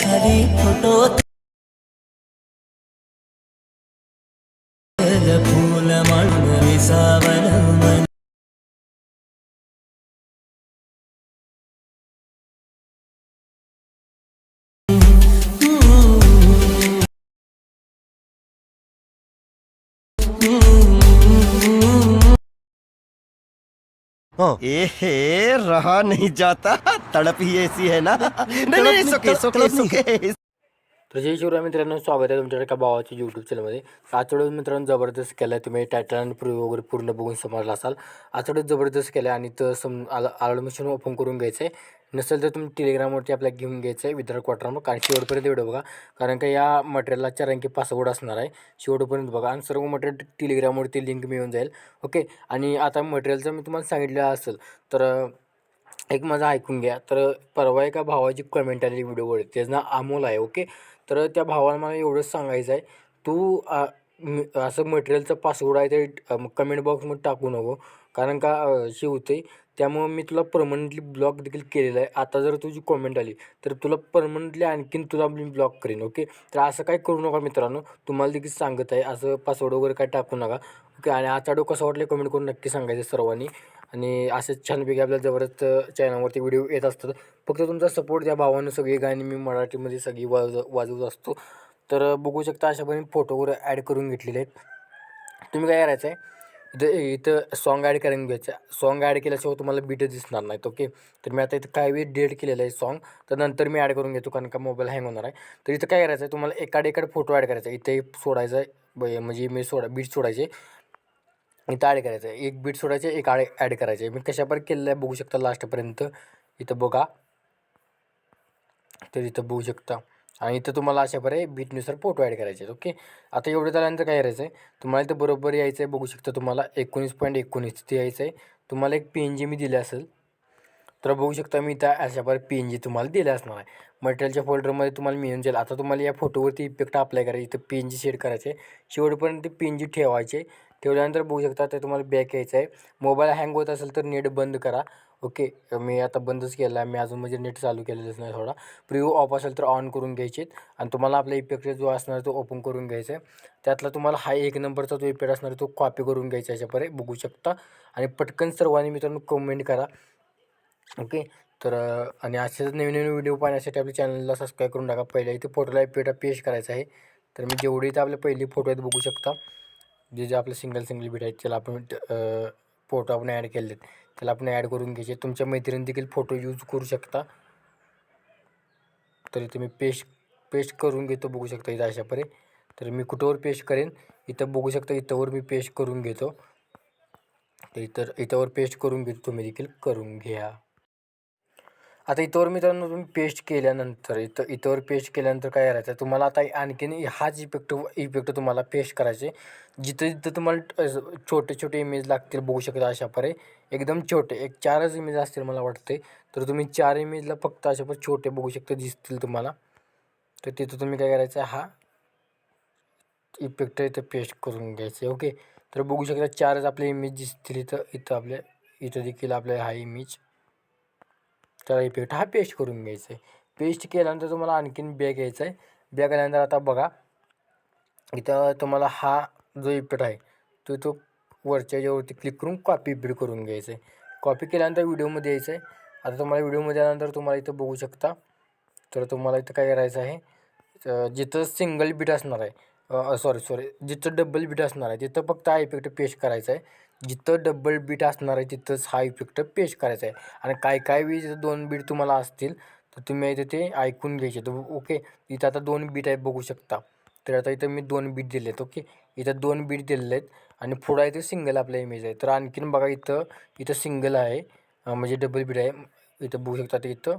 খালি ফটো ফুল মাল ए हे रहा नहीं जाता। तड़प ही ऐसी है ना। नहीं नहीं सुके सुके सुके तर जय शिवराय मित्रांनो स्वागत आहे तुमच्या एका भावाच्या यूट्यूब चॅनलमध्ये आठवड्यात मित्रांनो जबरदस्त केलं आहे तुम्ही टायटल आणि प्रिव्ह्यू वगैरे पूर्ण बघून समजला असाल. आठवड्यात जबरदस्त केलं आहे आणि तर सम आलमिशन ओपन करून घ्यायचं आहे नसेल तर तुम्ही टेलिग्रामवरती आपल्याला घेऊन घ्यायचं आहे विदर्भ क्वार्टरमग कारण शेवटपर्यंत व्हिडिओ बघा. कारण का या मटेरियलला चार अंकी पासवर्ड असणार आहे. शेवटपर्यंत बघा. आणि सर्व मटेरियल टेलिग्रामवरती लिंक मिळून जाईल. ओके आणि आता मटेरियलचं मी तुम्हाला सांगितलं असेल तर एक माझा ऐकून घ्या. तर परवा एका भावाची कमेंट आलेली व्हिडिओवर त्याचं नाव अमोल आहे. ओके तर त्या भावाला मला एवढंच सांगायचं आहे. तू मी असं मटेरियलचं पासवर्ड आहे ते कमेंट बॉक्समध्ये टाकू नको. कारण का अ, होते त्यामुळं मी तुला परमनंटली ब्लॉक देखील केलेलं आहे. आता जर तुझी कॉमेंट आली तर तुला परमनंटली आणखीन तुला मी ब्लॉक करेन ओके तर असं काय करू नका मित्रांनो. तुम्हाला देखील सांगत आहे असं पासवर्ड वगैरे काय टाकू नका. ओके आणि आजचा डो कसा वाटला कमेंट करून नक्की सांगायचं सर्वांनी. आणि असेच छानपैकी आपल्या जबरदस्त चॅनलवरती व्हिडिओ येत असतात. फक्त तुमचा सपोर्ट त्या भावानं सगळी गाणी मी मराठीमध्ये सगळी वाज वाजवत असतो. तर बघू शकता अशापणे फोटो वगैरे ॲड करून घेतलेले आहेत. तुम्ही काय करायचं आहे इथं इथं सॉन्ग ॲड करून घ्यायचं. सॉन्ग ॲड केल्याशिवाय तुम्हाला बीट दिसणार नाहीत ओके तर मी आता इथं काही वेळ डेट केलेलं आहे सॉन्ग तर नंतर मी ॲड करून घेतो कारण का मोबाईल हँग होणार आहे. तर इथं काय करायचं आहे तुम्हाला एकाड एकाड फोटो ॲड करायचा आहे इथे सोडायचा आहे ब- म्हणजे मी सोडा बीट सोडायचे. इथं ॲड करायचं आहे एक बीट सोडायचे एक ॲड ॲड करायचे. आहे मी कशापर्यंत केलेलं आहे बघू शकता लास्टपर्यंत इथं बघा. तर इथं बघू शकता. आणि इथं तुम्हाला अशा बरे बीटनुसार फोटो ॲड करायचे आहेत ओके आता एवढं झाल्यानंतर काय करायचं आहे तुम्हाला इथं बरोबर यायचं आहे बघू शकता तुम्हाला एकोणीस पॉईंट एकोणीस ते यायचं आहे तुम्हाला एक पी एन जी मी दिले असेल तर बघू शकता मी इथं अशा प्रकारे पी एन जी तुम्हाला दिले असणार आहे. मटेरियलच्या फोल्डरमध्ये तुम्हाला मिळून जाईल. आता तुम्हाला या फोटोवरती इफेक्ट अप्लाय करायचे इथं पी एन जी शेड करायचे. शेवटपर्यंत ते पी एन जी ठेवायचे. ठेवल्यानंतर बघू शकता ते तुम्हाला बॅक यायचं आहे मोबाईल हँग होत असेल तर नेट बंद करा. ओके मी आता बंदच केला आहे मी अजून म्हणजे नेट चालू केलेलंच नाही थोडा. प्रिव्ह्यू ऑफ असेल तर ऑन करून घ्यायचे. आणि तुम्हाला आपला इफेक्ट जो असणार तो ओपन करून घ्यायचा आहे. त्यातला तुम्हाला हा एक नंबरचा जो इफेक्ट असणार तो कॉपी करून घ्यायचा याच्यापर्यंत बघू शकता. आणि पटकन सर्वांनी मित्रांनो कमेंट करा. ओके तर आणि असेच नवीन नवीन व्हिडिओ पाहण्यासाठी आपल्या चॅनलला सबस्क्राईब करून टाका. पहिल्या इथे फोटोला पेटा पेश करायचा आहे. तर मी जेवढे इथे आपले पहिले फोटो आहेत बघू शकता. जे जे आपले सिंगल सिंगल बीट आहेत त्याला आपण फोटो आपण ॲड केले आहेत त्याला आपण ॲड करून घ्यायचे. तुमच्या मैत्रिणी देखील फोटो यूज करू शकता. तर इथे मी पेस्ट पेस्ट करून घेतो बघू शकता इथं अशापरे तर मी कुठंवर पेस्ट करेन? इथं बघू शकता इथंवर मी पेस्ट करून घेतो. तर इतर इथंवर पेस्ट करून घेतो तुम्ही देखील. करून घ्या. आता इथवर मित्रांनो तुम्ही पेस्ट केल्यानंतर इथं इथवर पेस्ट केल्यानंतर काय करायचं? आहे तुम्हाला आता आणखीन हाच इफेक्ट इफेक्ट तुम्हाला पेस्ट करायचे जिथं जिथं तुम्हाला छोटे छोटे इमेज लागतील बघू शकता अशा परे. एकदम छोटे एक चारच इमेज असतील मला वाटते तर तुम्ही चार इमेजला फक्त अशा पर छोटे बघू शकता दिसतील तुम्हाला. तर तिथं तुम्ही काय करायचं? आहे हा इफेक्ट इथं पेस्ट करून घ्यायचे ओके तर बघू शकता चारच आपले इमेज दिसतील इथं इथं आपल्या इथं देखील आपल्या हा इमेज त्याला इफेक्ट हा पेस्ट करून घ्यायचा आहे पेस्ट केल्यानंतर तुम्हाला आणखीन बॅग घ्यायचा आहे. बॅग आल्यानंतर आता बघा इथं तुम्हाला हा जो इफेक्ट आहे तो तो वरच्या याच्यावरती क्लिक करून कॉपी इफेक्ट करून घ्यायचं आहे कॉपी केल्यानंतर व्हिडिओमध्ये यायचं आहे आता तुम्हाला व्हिडिओमध्ये आल्यानंतर तुम्हाला इथं बघू शकता. तर तुम्हाला इथं काय करायचं आहे जिथं सिंगल बीट असणार आहे सॉरी सॉरी जिथं डबल बीट असणार आहे तिथं फक्त हा इफेक्ट पेस्ट करायचा आहे. जिथं डबल बीट असणार आहे तिथंच हा इफेक्ट पेस्ट करायचा आहे. आणि काय काय वेळी जिथं दोन बीट तुम्हाला असतील तर तुम्ही इथे ते ऐकून घ्यायचे. तर ओके इथं आता दोन बीट आहे बघू शकता. तर आता इथं मी दोन बीट दिले आहेत ओके इथं दोन बीट दिलेले आहेत आणि पुढं इथं सिंगल आपला इमेज आहे. तर आणखीन बघा इथं इथं सिंगल आहे. म्हणजे डबल बीट आहे. इथं बघू शकता ते इथं.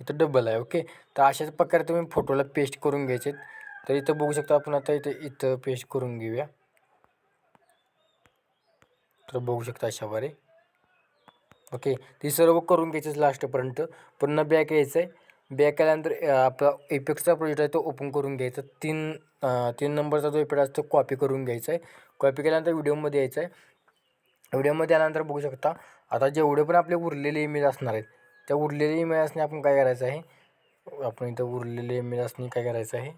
इथं डबल आहे ओके तर अशाच प्रकारे तुम्ही फोटोला पेस्ट करून घ्यायचे तर इथं बघू शकता आपण आता इथं इथं पेस्ट करून घेऊया. तर बघू शकता अशाद्वारे. ओके ती सर्व करून घ्यायचीच लास्टपर्यंत पुन्हा बॅक यायचं आहे बॅक आल्यानंतर आपला इफेक्टचा प्रोजेक्ट आहे तो ओपन करून घ्यायचा. तीन तीन नंबरचा जो इफेक्ट असतो कॉपी करून घ्यायचा आहे कॉपी केल्यानंतर व्हिडिओमध्ये यायचं आहे व्हिडिओमध्ये आल्यानंतर बघू शकता आता जेवढे पण आपले उरलेले इमेज असणार आहेत त्या उरलेले इमेज असणे आपण काय करायचं आहे? आपण इथं उरलेले इमेल्सनी काय करायचं आहे?